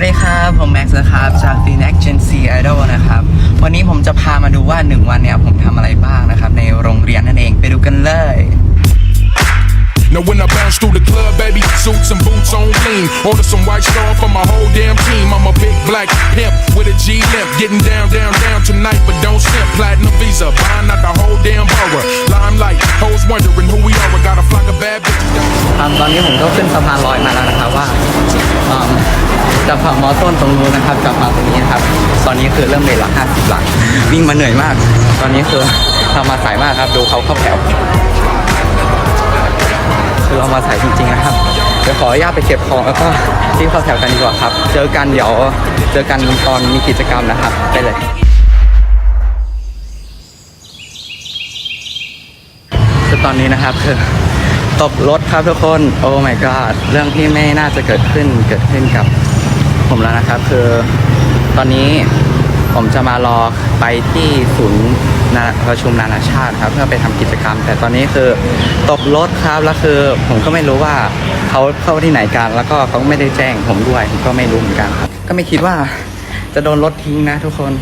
วัสดีครับ ผมแม็กซ์นะครับ จาก The Next Gen Z Idol นะครับ วันนี้ผมจะพามาดูว่า 1 วันเนี่ยผมทำอะไรบ้างนะครับ ในโรงเรียนนั่นเองไปดูกันเลย Now when I bounce through the club, baby, suits and boots on clean. Order some white star for my whole damn team. I'm a big black pimp with a G limp, getting down, down, down tonight, but don't simp. Platinum visa, buying out the whole damn borough. Limelight, hoes wondering who we are. I got a flock of bad bitches. ครับตอนนี้ผมก็ขึ้นสะพานลอยมาแล้วนะครับว่า จากฝั่งมอต้นตรงนู้นนะครับจากฝั่งตรงนี้นะครับ ตอนนี้คือเริ่มเลทละ50หลังวิ่งมาเหนื่อยมาก ตอนนี้คือเรามาสายมากครับดูเขาเข้าแถวคือเรามาสายจริงๆนะครับเดี๋ยวขออนุญาตไปเก็บของแล้วก็รีบเข้าแถวกันดีกว่าครับ เจอกันเดี๋ยวเจอกันตอนมีกิจกรรมนะครับไปเลยคือตอนนี้นะครับคือตบรถครับทุกคน โอ้ my god เรื่องที่ไม่น่าจะเกิดขึ้นเกิดขึ้นกับ ผมแล้วนะครับ คือตอนนี้ผมจะมารอไปที่ศูนย์นาประชุมนานาชาติครับ เพื่อไปทำกิจกรรม แต่ตอนนี้คือตบรถครับแล้วคือผมก็ไม่รู้ว่าเขาเข้าที่ไหนกัน แล้วก็เขาไม่ได้แจ้งผมด้วยผมก็ไม่รู้เหมือนกันครับ ก็ไม่คิดว่าจะโดนรถทิ้งนะทุกคน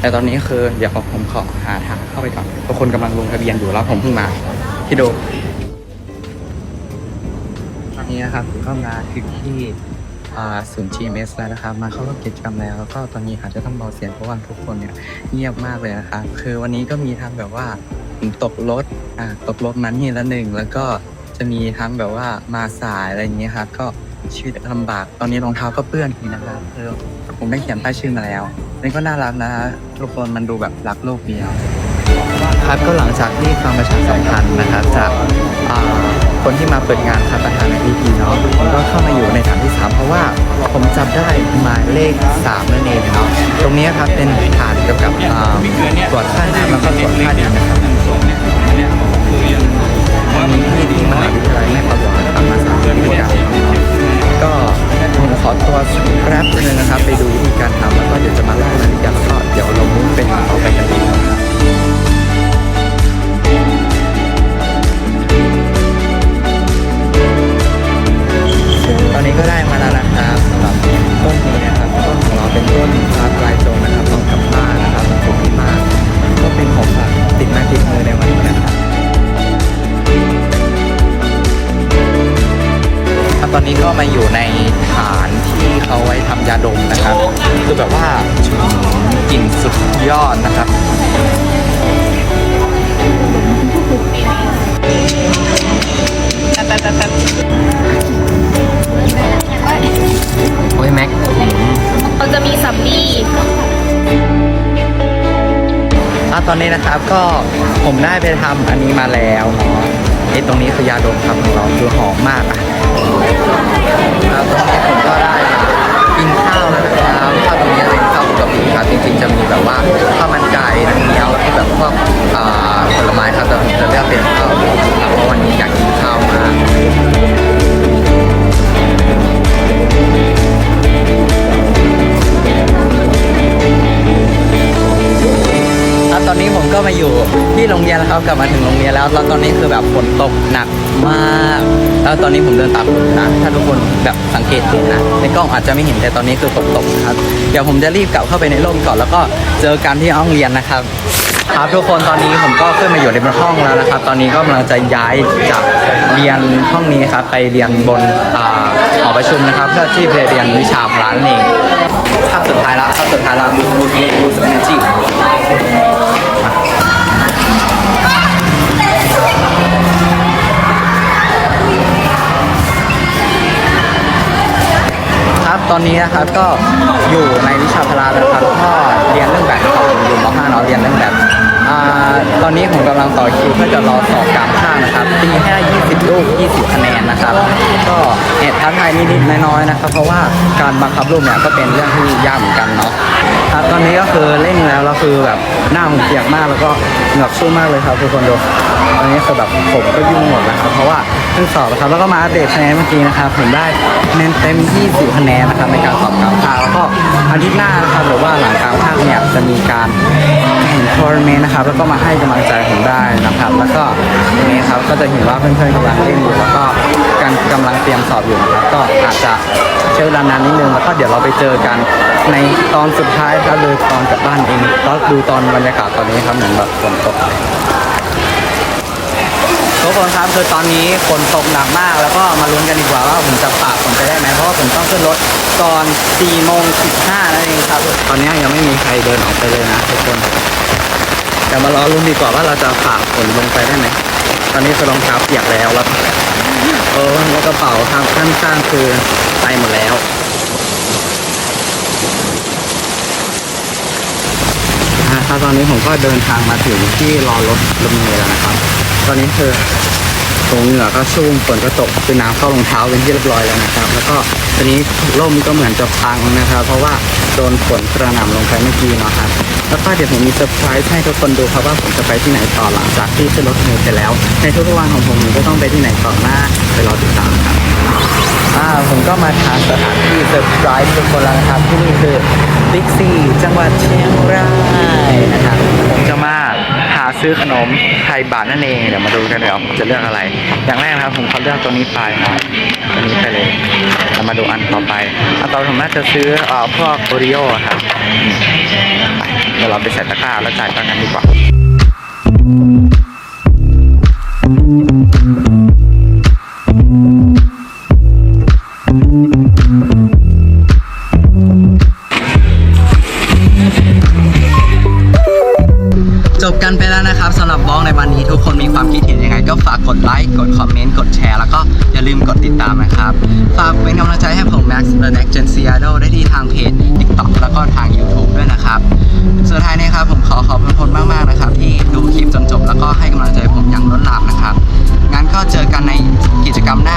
แต่ตอนนี้คือเดี๋ยวผมขอหาทางเข้าไปก่อนทุกคนกำลังลงทะเบียนอยู่แล้วผมเพิ่งมาพี่ดูตอนนี้นะครับผมก็มาถึงที่ ศูนย์ GMS แล้วนะครับ มาเข้าร่วมกิจกรรมแล้วแล้วก็ตอนนี้อาจจะต้องเบาเสียงเพราะว่าทุกคนเนี่ยเงียบมากเลยนะครับคือวันนี้ก็มีทั้งแบบว่าตกรถอ่าตกรถมันนี่ละหนึ่งแล้วก็จะมีทั้งแบบว่ามาสายอะไรอย่างเงี้ยครับก็ชีวิตลำบาก ตอนนี้รองเท้าก็เปื้อนทีนะครับคือผมได้เขียนป้ายชื่อมาแล้วนี่ก็น่ารักนะทุกคนมันดูแบบรักโลกเดียวครับก็หลังจากที่ฟังประชาสัมพันธ์นะครับจากอ่า คนที่มาเปิดงานครับประธานในพิธีเนาะผมก็เข้ามาอยู่ในฐานที่ 3 เพราะว่าผมจับได้หมายเลข 3 นั่นเองเนาะตรงนี้ครับเป็นฐานเกี่ยวกับตรวจค่าน้ำแล้วก็ตรวจค่าดินนะครับมีที่ที่มหาวิทยาลัยแม่ฟ้าหลวงนะครับมาสามที่ด้วยกันก็ผมขอตัวแป๊บนึงนะครับ ไปดูวิธีการทำแล้วก็เดี๋ยวจะมาเล่ารายละเอียดแล้วก็เดี๋ยวเรามุ่งไปทางต่อไปกันดีกว่าครับ ก็ได้มาแล้วนะครับสำหรับต้นนี้นะครับต้นของเราเป็นต้นพาปลายโจงนะครับต้องกับบ้านะครับปลูกที่บ้านก็เป็นของฝากติดม้ติดมือในวันนี้นะครับครับตอนนี้ก็มาอยู่ในฐานที่เขาไว้ทำยาดมนะครับ คือแบบว่ากลิ่นสุดยอดนะครับโอ้ บี้อะตอนนี้นะครับก็ผมได้ไปทำอันนี้มาแล้วเนาะไอ้ตรงนี้คือยาดมครับของเราคือหอมมากอะครับตรงนี้ผมก็ได้กินข้าวแล้วนะครับข้าวตรงนี้เป็นข้าวปกติครับจริงๆจะมีแบบว่าข้าวมันไก่น้ำเงี้ยวแล้วก็แบบพวก ผมก็มาอยู่ที่โรงเรียนแล้วครับกลับมาถึงโรงเรียนแล้วแล้วตอนนี้คือแบบฝนตกหนักมาก แล้วตอนนี้ผมเดินตามฝนนะถ้าทุกคนแบบสังเกตเห็นนะในกล้องอาจจะไม่เห็นแต่ตอนนี้คือฝนตกครับ เดี๋ยวผมจะรีบกลับเข้าไปในร่มก่อนแล้วก็เจอกันที่ห้องเรียนนะครับครับทุกคนตอนนี้ผมก็ขึ้นมาอยู่ในห้องแล้วนะครับ ตอนนี้ก็กำลังจะย้ายจากเรียนห้องนี้ครับไปเรียนบนอ่าหอประชุมนะครับ เพื่อที่ไปเรียนวิชาพละนั่นเองคาบสุดท้ายล้วคาบสุดท้ายล้วบูบูบูบูสเอนจี ครับตอนนี้นะครับก็อยู่ในวิชาพละแล้วครับก็เรียนเรื่องแบบอยู่ม .5 เนาะเรียนเรื่องแบบ อ่าตอนนี้ผมกำลังต่อคิวเพื่อจะรอสอบกลางภาคนะครับตีแค่20 ลูก 20 คะแนนนะครับ ก็แอบท้าทายนิดๆน้อยๆนะครับ เพราะว่าการบังคับลูกเนี่ยก็เป็นเรื่องที่ยากเหมือนกันเนาะครับตอนนี้ก็คือเร่งแล้วแล้วคือแบบหน้าผมเปียกมากแล้วก็เหงือกชุ่มากเลยครับทุกคนดูตอนนี้คือแบบผมก็ยุ่งหมดแล้วครับเพราะว่าเพิ่งสอบนะครับแล้วก็มาอัปเดตคะแนนเมื่อกี้นะครับผมได้คะแนนเต็ม 20 คะแนนนะครับในการสอบกลางภาคแล้วก็ อาทิตย์หน้านะครับหรือว่าหลังกลางภาคเนี่ยจะมีการแข่งทัวร์นาเมนต์นะครับ แล้วก็มาให้กำลังใจผมได้นะครับ แล้วก็ตรงนี้ครับก็จะเห็นว่าเพื่อนๆกำลังเล่นอยู่แล้วก็การกำลังเตรียมสอบอยู่นะครับก็อาจจะใช้เวลานานนิดนึงแล้วก็เดี๋ยวเราไปเจอกันในตอนสุดท้ายครับเลยตอนกลับบ้านเองก็ดูตอนบรรยากาศตอนนี้ครับเหมือนแบบฝนตกทุก คนครับคือตอนนี้ฝนตกหนักมาก แล้วก็มาลุ้นกันดีกว่าว่าผมจะฝ่าฝนไปได้ไหมเพราะว่าผมต้องขึ้นรถตอน4โมง15นั่นเองครับตอนนี้ยังไม่มีใครเดินออกไปเลยนะทุกคนเดี๋ยวมารอลุ้นดีกว่าว่าเราจะฝ่าฝนลงไปได้ไหมตอนนี้คือรองเท้าเปียกแล้วแล้วเออแล้วกระเป๋าทางข้างข้างคือไปหมดแล้วอ่าครับตอนนี้ผมก็เดินทางมาถึงที่รอรถรถเมล์แล้วนะครับ ตอนนี้คือ ตรงเหงื่อก็ชุ่มฝนก็ตกคือน้ำเข้ารองเท้าเป็นที่เรียบร้อยแล้วนะครับ แล้วก็ตอนนี้ร่มก็เหมือนจะพังนะครับ เพราะว่าโดนฝนกระหน่ำลงไปเมื่อกี้เนาะครับแล้วก็เดี๋ยวผมมีเซอร์ไพรส์ให้ทุกคนดูครับว่าผมจะไปที่ไหนต่อหลังจากที่ขึ้นรถเมล์ไปแล้ว ในทุกๆวันของผมผมก็ต้องไปที่ไหนต่อหน้าไปรอติดตามครับอ่าผมก็มาทางสถานที่เซอร์ไพรส์ทุกคนแล้วนะครับที่นี่คือบิ๊กซีจังหวัดเชียงราย ซื้อขนมไทยบาทนั่นเองเดี๋ยวมาดูกันเดี๋ยวผมจะเลือกอะไร อย่างแรกนะครับผมเขาเลือกตัวนี้ไปนะตัวนี้ไปเลยเรามาดูอันต่อไปอันต่อผมน่าจะซื้อเอ่อพวกโอริโอครับเดี๋ยวเราไปใส่ตะกร้าแล้วจ่ายตังค์กันดีกว่า กันไปแล้วนะครับสำหรับบล็อกในวันนี้ทุกคนมีความคิดเห็นยังไง ก็ฝากกดไลค์กดคอมเมนต์กดแชร์แล้วก็อย่าลืมกดติดตามนะครับ ฝากเป็นกำลังใจให้ผม Max The Next Gen C Idol ได้ที่ทางเพจ TikTok แล้วก็ทาง YouTube ด้วยนะครับสุดท้ายนี้ครับผมขอขอบคุณทุกคนมากๆนะครับ ที่ดูคลิปจนจบแล้วก็ให้กำลังใจผมอย่างล้นหลามนะครับงั้นก็เจอกันในกิจกรรมหน้า